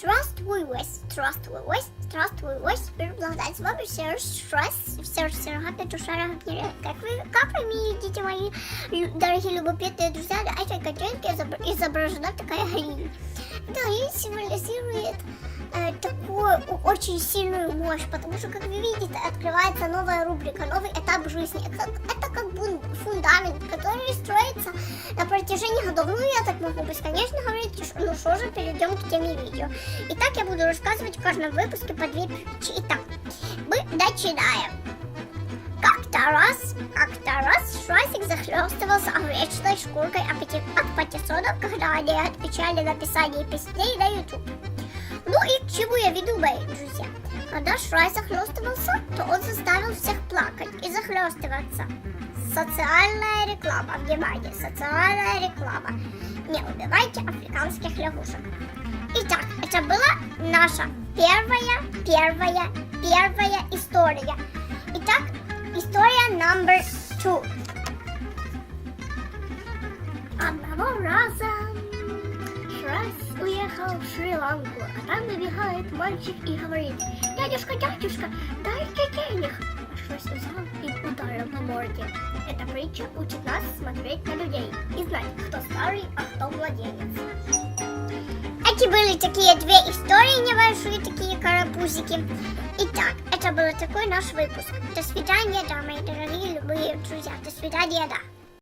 Здравствуйось, здравствуйось. Теперь благодарю с вами Серж Шрайс, Серж Серга Петушара Как вы, как вы видите, мои лю- дорогие любопытные друзья, на этой картинке изобр- изображена такая Галина. Да, и символизирует э, такую очень сильную мощь, потому что, как вы видите, открывается новая рубрика, новый этап жизни. Это, это как фундамент, который строится протяжении годов. Ну, я так могу бесконечно говорить, ну что же, перейдем к теме видео. Итак, я буду рассказывать в каждом выпуске по две притчи. Итак, мы начинаем. Как-то раз, как-то раз Шрасик захлестывался овечной шкуркой от патиссонов, когда они отвечали на писание песней на YouTube. Ну и к чему я веду, мои друзья? Когда Шрай захлестывался, то он заставил всех плакать и захлестываться. Социальная реклама. Внимание, социальная реклама. Не убивайте африканских лягушек. Итак, это была наша первая, первая, первая история. Итак, история номер two. Одного раза Шрайс уехал в Шри-Ланку, а там набегает мальчик и говорит, дядюшка, дядюшка, дайте денег. Шрайс взял и ударил по морде. Эта притча учит нас смотреть на людей и знать, кто старый, а кто младенец. Эти были такие две истории небольшие, такие карапузики. Итак, это был такой наш выпуск. До свидания, да, мои дорогие любые друзья. До свидания, да.